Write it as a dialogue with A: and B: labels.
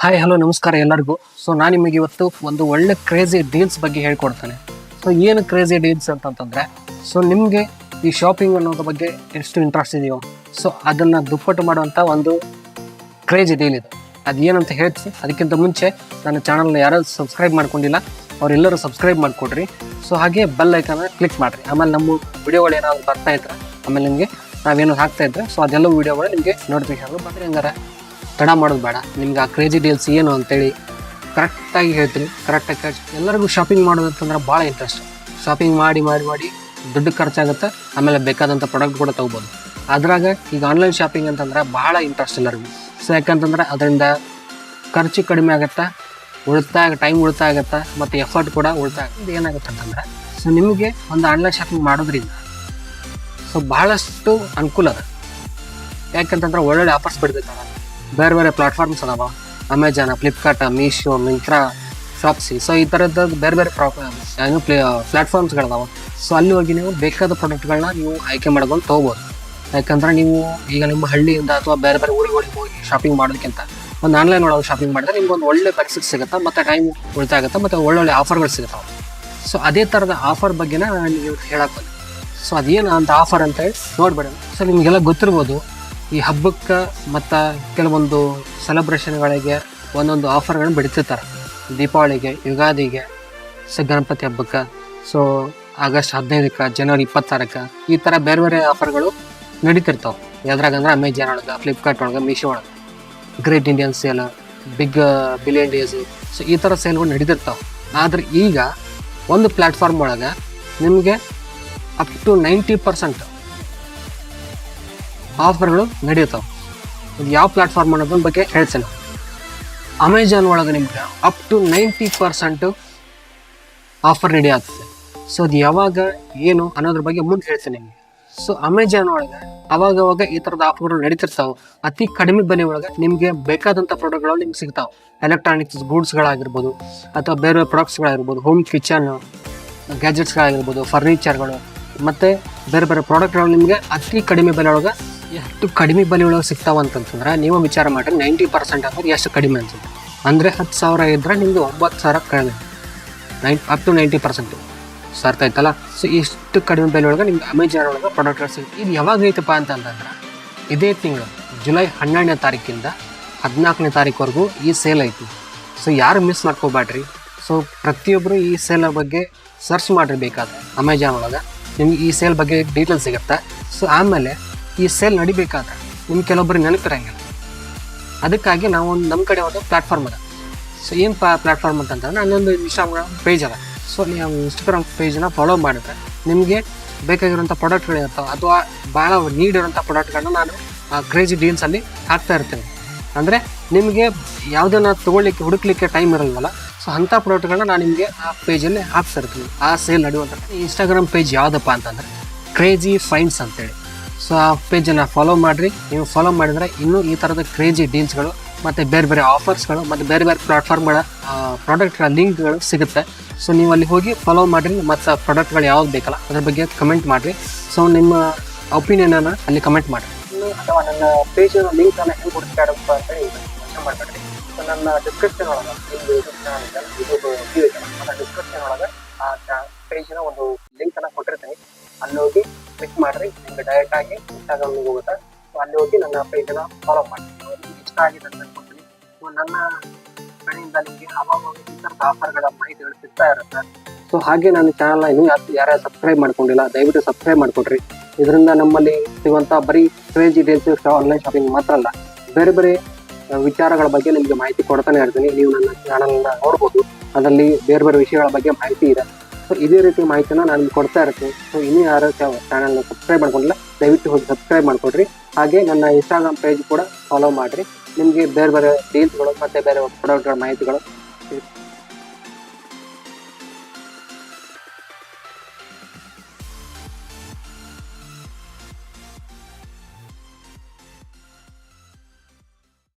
A: Hi hello ನಮಸ್ಕಾರ ಎಲ್ಲರಿಗೂ. So ನಾನು ನಿಮಗೆ ಇವತ್ತು ಒಂದು ಒಳ್ಳೆ ಕ್ರೇಜಿ ಡೀಲ್ಸ್ ಬಗ್ಗೆ ಹೇಳ್ಕೊಡ್ತೇನೆ. ಸೊ ಏನು ಕ್ರೇಜಿ ಡೀಲ್ಸ್ ಅಂತಂತಂದರೆ ಸೊ ನಿಮಗೆ ಈ ಶಾಪಿಂಗ್ ಅನ್ನೋದ್ರ ಬಗ್ಗೆ ಎಷ್ಟು ಇಂಟ್ರೆಸ್ಟ್ ಇದೆಯೋ ಸೊ ಅದನ್ನು ದುಪ್ಪಟ್ಟು ಮಾಡುವಂಥ ಒಂದು ಕ್ರೇಜಿ ಡೀಲ್ ಇದು. ಅದು ಏನಂತ ಹೇಳ್ತೀನಿ. ಅದಕ್ಕಿಂತ ಮುಂಚೆ ನನ್ನ ಚಾನಲ್ನ ಯಾರು ಸಬ್ಸ್ಕ್ರೈಬ್ ಮಾಡ್ಕೊಂಡಿಲ್ಲ, ಅವರೆಲ್ಲರೂ ಸಬ್ಸ್ಕ್ರೈಬ್ ಮಾಡಿಕೊಡ್ರಿ. ಸೊ ಹಾಗೆ ಬೆಲ್ ಐಕನ್ನ ಕ್ಲಿಕ್ ಮಾಡಿರಿ. ಆಮೇಲೆ ನಮ್ಮ ವಿಡಿಯೋಗಳು ಏನಾದ್ರು ಬರ್ತಾ ಇದ್ರೆ, ಆಮೇಲೆ ನಿಮಗೆ ನಾವೇನು ಹಾಕ್ತಾ ಇದ್ರೆ ಸೊ ಅದೆಲ್ಲ ವಿಡಿಯೋಗಳು ನಿಮಗೆ ನೋಟಿಫಿಕೇಶನ್ ಬಂದರೆ ಹಂಗಾರೆ. ತಡ ಮಾಡೋದು ಬೇಡ. ನಿಮ್ಗೆ ಆ ಕ್ರೇಜಿ ಡೀಲ್ಸ್ ಏನು ಅಂತೇಳಿ ಕರೆಕ್ಟಾಗಿ ಹೇಳ್ತೀನಿ. ಕರೆಕ್ಟಾಗಿ ಕೇಳಿ ಎಲ್ಲರಿಗೂ ಶಾಪಿಂಗ್ ಮಾಡೋದು ಅಂತಂದ್ರೆ ಭಾಳ ಇಂಟ್ರೆಸ್ಟ್ ಶಾಪಿಂಗ್ ಮಾಡಿ ಮಾಡಿ ಮಾಡಿ ದುಡ್ಡು ಖರ್ಚಾಗುತ್ತೆ. ಆಮೇಲೆ ಬೇಕಾದಂಥ ಪ್ರಾಡಕ್ಟ್ ಕೂಡ ತೊಗೋಬೋದು. ಅದ್ರಾಗ ಈಗ ಆನ್ಲೈನ್ ಶಾಪಿಂಗ್ ಅಂತಂದ್ರೆ ಭಾಳ ಇಂಟ್ರೆಸ್ಟ್ ಎಲ್ಲರಿಗೂ. ಸೊ ಯಾಕಂತಂದ್ರೆ ಅದರಿಂದ ಖರ್ಚು ಕಡಿಮೆ ಆಗುತ್ತೆ, ಉಳಿತಾಯ ಟೈಮ್ ಉಳಿತಾಯ ಆಗುತ್ತೆ, ಮತ್ತು ಎಫರ್ಟ್ ಕೂಡ ಉಳಿತಾಯ ಆಗುತ್ತೆ. ಏನಾಗುತ್ತೆ ಅಂತಂದ್ರೆ ಸೊ ನಿಮಗೆ ಒಂದು ಆನ್ಲೈನ್ ಶಾಪಿಂಗ್ ಮಾಡೋದ್ರಿಂದ ಸೊ ಭಾಳಷ್ಟು ಅನುಕೂಲ ಅದ. ಯಾಕಂತಂದ್ರೆ ಒಳ್ಳೊಳ್ಳೆ ಆಫರ್ಸ್ ಬಿಡ್ತಿರ್ತಾರ ಬೇರೆ ಬೇರೆ ಪ್ಲಾಟ್ಫಾರ್ಮ್ಸ್ ಅದಾವ. Amazon Flipkart Meesho Myntra Shopsy so ಈ ಥರದ್ದು ಬೇರೆ ಬೇರೆ ಪ್ರಾಪ್ ಏನು ಪ್ಲೇ ಪ್ಲಾಟ್ಫಾರ್ಮ್ಸ್ಗಳದಾವ ಸೊ ಅಲ್ಲಿ ಹೋಗಿ ನೀವು ಬೇಕಾದ ಪ್ರಾಡಕ್ಟ್ಗಳನ್ನ ನೀವು ಆಯ್ಕೆ ಮಾಡ್ಕೊಂಡು ತೊಗೋಬೋದು. ಯಾಕಂದ್ರೆ ನೀವು ಈಗ ನಿಮ್ಮ ಹಳ್ಳಿಯಿಂದ ಅಥವಾ ಬೇರೆ ಬೇರೆ ಊರುಗಳಿಗೆ ಹೋಗಿ ಶಾಪಿಂಗ್ ಮಾಡೋದಕ್ಕಿಂತ ಒಂದು ಆನ್ಲೈನ್ ಒಳಗೆ ಶಾಪಿಂಗ್ ಮಾಡಿದ್ರೆ ನಿಮ್ಗೆ ಒಂದು ಒಳ್ಳೆ ಬೆನಿಫಿಟ್ ಸಿಗುತ್ತೆ, ಮತ್ತು ಟೈಮ್ ಉಳಿತಾಯ ಆಗುತ್ತೆ, ಮತ್ತು ಒಳ್ಳೊಳ್ಳೆ ಆಫರ್ಗಳು ಸಿಗುತ್ತವೆ ಸೊ ಅದೇ ಥರದ ಆಫರ್ ಬಗ್ಗೆನ ನಾನು ನಿಮಗೆ ಹೇಳಕ್ಕೆ ಸೊ ಅದೇನು ಅಂತ ಆಫರ್ ಅಂತ ಹೇಳಿ ನೋಡ್ಬೇಡ. ಸೊ ನಿಮಗೆಲ್ಲ ಗೊತ್ತಿರ್ಬೋದು. ಈ ಹಬ್ಬಕ್ಕೆ ಮತ್ತು ಕೆಲವೊಂದು ಸೆಲೆಬ್ರೇಷನ್ಗಳಿಗೆ ಒಂದೊಂದು ಆಫರ್ಗಳನ್ನ ಬಿಡ್ತಿರ್ತಾರೆ. ದೀಪಾವಳಿಗೆ, ಯುಗಾದಿಗೆ, ಸ ಗಣಪತಿ ಹಬ್ಬಕ್ಕೆ. ಸೊ ಆಗಸ್ಟ್ ಹದಿನೈದಕ್ಕೆ, ಜನವರಿ ಇಪ್ಪತ್ತಾರಕ್ಕೆ ಈ ಥರ ಬೇರೆ ಬೇರೆ ಆಫರ್ಗಳು ನಡೀತಿರ್ತಾವೆ. ಯಾವ್ದ್ರಾಗಂದ್ರೆ ಅಮೆಜಾನ್ ಒಳಗೆ ಫ್ಲಿಪ್ಕಾರ್ಟ್ ಒಳಗೆ ಮೀಶೋ ಒಳಗೆ. Great Indian sale big billion days so ಈ ಥರ ಸೇಲ್ಗಳು ನಡೀತಿರ್ತಾವೆ. ಆದರೆ ಈಗ ಒಂದು ಪ್ಲ್ಯಾಟ್ಫಾರ್ಮ್ ಒಳಗೆ ನಿಮಗೆ ಅಪ್ ಟು ನೈಂಟಿ ಪರ್ಸೆಂಟ್ ಆಫರ್ಗಳು ನಡೆಯುತ್ತವೆ ಇದು ಯಾವ ಪ್ಲ್ಯಾಟ್ಫಾರ್ಮ್ ಅನ್ನೋದ್ರ ಬಗ್ಗೆ ಹೇಳ್ತೇನೆ. ಅಮೆಝಾನ್ ಒಳಗೆ ನಿಮ್ಗೆ up to ninety percent offer ನಡೆಯುತ್ತೆ. ಸೊ ಅದು ಯಾವಾಗ, ಏನು ಅನ್ನೋದ್ರ ಬಗ್ಗೆ ಮುಂದೆ ಹೇಳ್ತೇನೆ ನಿಮಗೆ. ಸೊ ಅಮೆಝಾನ್ ಒಳಗೆ ಅವಾಗ ಅವಾಗ ಈ ಥರದ ಆಫರ್ಗಳು ನಡೀತಿರ್ತಾವೆ. ಅತಿ ಕಡಿಮೆ ಬೆಲೆ ಒಳಗೆ ನಿಮಗೆ ಬೇಕಾದಂಥ ಪ್ರಾಡಕ್ಟ್ಗಳು ನಿಮ್ಗೆ ಸಿಗ್ತಾವೆ. ಎಲೆಕ್ಟ್ರಾನಿಕ್ಸ್ ಗೂಡ್ಸ್ಗಳಾಗಿರ್ಬೋದು ಅಥವಾ ಬೇರೆ ಬೇರೆ ಪ್ರಾಡಕ್ಟ್ಸ್ಗಳಾಗಿರ್ಬೋದು, ಹೋಮ್ ಕಿಚನ್ ಗ್ಯಾಜೆಟ್ಸ್ಗಳಾಗಿರ್ಬೋದು, ಫರ್ನಿಚರ್ಗಳು, ಮತ್ತು ಬೇರೆ ಬೇರೆ ಪ್ರಾಡಕ್ಟ್ಗಳು ನಿಮಗೆ ಅತಿ ಕಡಿಮೆ ಬೆಲೆ ಒಳಗೆ ಎಷ್ಟು ಕಡಿಮೆ ಬೆಲೆ ಒಳಗೆ ಸಿಗ್ತಾವ ಅಂತಂತಂದ್ರೆ ನೀವು ವಿಚಾರ ಮಾಡಿರಿ ನೈಂಟಿ ಪರ್ಸೆಂಟ್ ಅಂದ್ರೆ ಎಷ್ಟು ಕಡಿಮೆ ಅನ್ಸುತ್ತೆ. ಅಂದರೆ ಹತ್ತು ಸಾವಿರ ಇದ್ದರೆ ನಿಮಗೆ ಒಂಬತ್ತು ಸಾವಿರ ಕಡಿಮೆ. Nine up to ninety percent. ಸರ್ತ ಆಯ್ತಲ್ಲ? ಸೊ ಇಷ್ಟು ಕಡಿಮೆ ಬೆಲೆ ಒಳಗೆ ನಿಮ್ಗೆ ಅಮೆಜಾನ್ ಒಳಗೆ ಪ್ರಾಡಕ್ಟ್ಗಳು ಸಿಗುತ್ತೆ ಇದು ಯಾವಾಗ ಐತಪ್ಪ ಅಂತಂತಂದ್ರೆ ಇದೇ ತಿಂಗಳು, ಜುಲೈ ಹನ್ನೆರಡನೇ ತಾರೀಕಿಂದ ಹದಿನಾಲ್ಕನೇ ತಾರೀಕುವರೆಗೂ ಈ ಸೇಲ್ ಐತಿ. ಸೊ ಯಾರು ಮಿಸ್ ಮಾಡ್ಕೋಬೇಡ್ರಿ? ಸೊ ಪ್ರತಿಯೊಬ್ಬರು ಈ ಸೇಲ್ ಬಗ್ಗೆ ಸರ್ಚ್ ಮಾಡಿರಿ ಬೇಕಾದ್ರೆ ಅಮೆಜಾನ್ ಒಳಗೆ. ನಿಮ್ಗೆ ಈ ಸೇಲ್ ಬಗ್ಗೆ ಡೀಟೇಲ್ಸ್ ಸಿಗುತ್ತೆ? ಸೊ ಆಮೇಲೆ ಈ ಸೇಲ್ ನಡಿಬೇಕಾದ್ರೆ ನಿಮ್ಮ ಕೆಲವೊಬ್ಬರು ನೆನಪಿರಂಗಿಲ್ಲ. ಅದಕ್ಕಾಗಿ ನಾವು ಒಂದು ನಮ್ಮ ಕಡೆ ಒಂದು ಪ್ಲ್ಯಾಟ್ಫಾರ್ಮ್ ಅದ. ಸೊ ಏನು ಪಾ ಪ್ಲ್ಯಾಟ್ಫಾರ್ಮ್ ಅಂತಂದ್ರೆ ನನ್ನೊಂದು ಇನ್ಸ್ಟಾಗ್ರಾಮ್ ಪೇಜ್ ಅದ. ಸೊ ನೀವು ಇನ್ಸ್ಟಾಗ್ರಾಮ್ ಪೇಜನ್ನ ಫಾಲೋ ಮಾಡಿದ್ರೆ ನಿಮಗೆ ಬೇಕಾಗಿರುವಂಥ ಪ್ರಾಡಕ್ಟ್ಗಳು ಇರ್ತಾವೆ ಅಥವಾ ಭಾಳ ನೀಡ್ ಇರೋಂಥ ಪ್ರಾಡಕ್ಟ್ಗಳನ್ನ ನಾನು ಆ ಕ್ರೇಜಿ ಡೀಲ್ಸಲ್ಲಿ ಹಾಕ್ತಾ ಇರ್ತೇನೆ. ಅಂದರೆ ನಿಮಗೆ ಯಾವುದನ್ನ ತೊಗೊಳ್ಲಿಕ್ಕೆ ಹುಡುಕ್ಲಿಕ್ಕೆ ಟೈಮ್ ಇರಲ್ವಲ್ಲ? ಸೊ ಅಂಥ ಪ್ರಾಡಕ್ಟ್ಗಳನ್ನ ನಾನು ನಿಮಗೆ ಆ ಪೇಜಲ್ಲಿ ಹಾಕ್ತಾ ಇರ್ತೀನಿ. ಆ ಸೇಲ್ ನಡೆಯುವಂಥ ಇನ್ಸ್ಟಾಗ್ರಾಮ್ ಪೇಜ್ ಯಾವುದಪ್ಪ ಅಂತಂದರೆ ಕ್ರೇಜಿ ಫೈನ್ಸ್ ಅಂತೇಳಿ. ಸೊ ಆ ಪೇಜನ್ನು ಫಾಲೋ ಮಾಡಿರಿ. ನೀವು ಫಾಲೋ ಮಾಡಿದರೆ ಇನ್ನೂ ಈ ಥರದ ಕ್ರೇಜಿ ಡೀಲ್ಸ್ಗಳು ಮತ್ತು ಬೇರೆ ಬೇರೆ ಆಫರ್ಸ್ಗಳು ಮತ್ತು ಬೇರೆ ಬೇರೆ ಪ್ಲಾಟ್ಫಾರ್ಮ್ಗಳ ಪ್ರಾಡಕ್ಟ್ಗಳ ಲಿಂಕ್ಗಳು ಸಿಗುತ್ತೆ. ಸೊ ನೀವು ಅಲ್ಲಿ ಹೋಗಿ ಫಾಲೋ ಮಾಡಿರಿ. ಮತ್ತು ಪ್ರಾಡಕ್ಟ್ಗಳು ಯಾವ್ದು ಬೇಕಲ್ಲ ಅದ್ರ ಬಗ್ಗೆ ಕಮೆಂಟ್ ಮಾಡಿರಿ. ಸೊ ನಿಮ್ಮ ಒಪಿನಿಯನನ್ನು ಅಲ್ಲಿ ಕಮೆಂಟ್ ಮಾಡಿರಿ. ಅಥವಾ ನನ್ನ ಪೇಜಿನ ಲಿಂಕನ್ನು ಹೆಂಗೆ ಹುಡುಕಾಡಪ್ಪ ಅಂತ ಹೇಳಿ ಮಾಡಬೇಡ್ರಿ. ಸೊ ನನ್ನ ಡಿಸ್ಕ್ರಿಪ್ಷನ್ ಒಳಗೆ ಡಿಸ್ಕ್ರಿಪ್ಷನ್ ಯೂಟ್ಯೂಬ್ ಪೇಜಿನ ಒಂದು ಲಿಂಕ್ ಅನ್ನ ಕೊಟ್ಟಿರ್ತೀನಿ ಅಲ್ಲಿ ಹೋಗಿ ಕ್ಲಿಕ್ ಮಾಡ್ರಿ, ನಿಮ್ಗೆ ಡೈರೆಕ್ಟ್ ಆಗಿ ಇನ್ಸ್ಟಾಗ್ರಾಮ್ಗೆ ಹೋಗುತ್ತೆ. ಸೊ ಅಲ್ಲಿ ಹೋಗಿ ನನ್ನ ಪೇಜನ್ನ ಫಾಲೋ ಮಾಡಿ. ಇಷ್ಟ ಆಗಿದೆ ಅಂತ ಅನ್ಕೊತೀನಿ. ಸೊ ನನ್ನ ಕಡೆಯಿಂದ ನಿಮಗೆ ಥರದ ಆಫರ್ಗಳ ಮಾಹಿತಿಗಳು ಸಿಗ್ತಾ ಇರುತ್ತೆ ಸೊ ಹಾಗೆ ನನ್ನ ಚಾನಲ್ನ ಇನ್ನೂ ಯಾರು ಯಾರ್ಯಾರು ಸಬ್ಸ್ಕ್ರೈಬ್ ಮಾಡ್ಕೊಂಡಿಲ್ಲ, ದಯವಿಟ್ಟು ಸಬ್ಸ್ಕ್ರೈಬ್ ಮಾಡ್ಕೊಡ್ರಿ. ಇದರಿಂದ ನಮ್ಮಲ್ಲಿ ಸಿಗುವಂಥ ಬರೀ ಕ್ರೇಜಿ ಡೀಲ್ಸ್ ಆನ್ಲೈನ್ ಶಾಪಿಂಗ್ ಮಾತ್ರ ಅಲ್ಲ, ಬೇರೆ ಬೇರೆ ವಿಚಾರಗಳ ಬಗ್ಗೆ ನಿಮಗೆ ಮಾಹಿತಿ ಕೊಡ್ತಾನೆ ಇರ್ತೀನಿ. ನೀವು ನನ್ನ ಚಾನಲ್ನ ನೋಡ್ಬೋದು. ಅದರಲ್ಲಿ ಬೇರೆ ಬೇರೆ ವಿಷಯಗಳ ಬಗ್ಗೆ ಮಾಹಿತಿ ಇದೆ. ಸೊ ಇದೇ ರೀತಿ ಮಾಹಿತಿನ ನಾನು ನಿಮ್ಗೆ ಕೊಡ್ತಾ ಇರ್ತೀನಿ. ಸೊ ಇನ್ನೂ ಯಾರು ಚಾನಲ್ನ ಸಬ್ಸ್ಕ್ರೈಬ್ ಮಾಡ್ಕೊಂಡಿಲ್ಲ, ದಯವಿಟ್ಟು ಹೋಗಿ ಸಬ್ಸ್ಕ್ರೈಬ್ ಮಾಡ್ಕೊಡ್ರಿ. ಹಾಗೆ ನನ್ನ ಇನ್ಸ್ಟಾಗ್ರಾಮ್ ಪೇಜ್ ಕೂಡ ಫಾಲೋ ಮಾಡಿರಿ. ನಿಮಗೆ ಬೇರೆ ಬೇರೆ ಡೀಲ್ಸ್ಗಳು ಮತ್ತು ಬೇರೆ ಪ್ರಾಡಕ್ಟ್ಗಳ ಮಾಹಿತಿಗಳು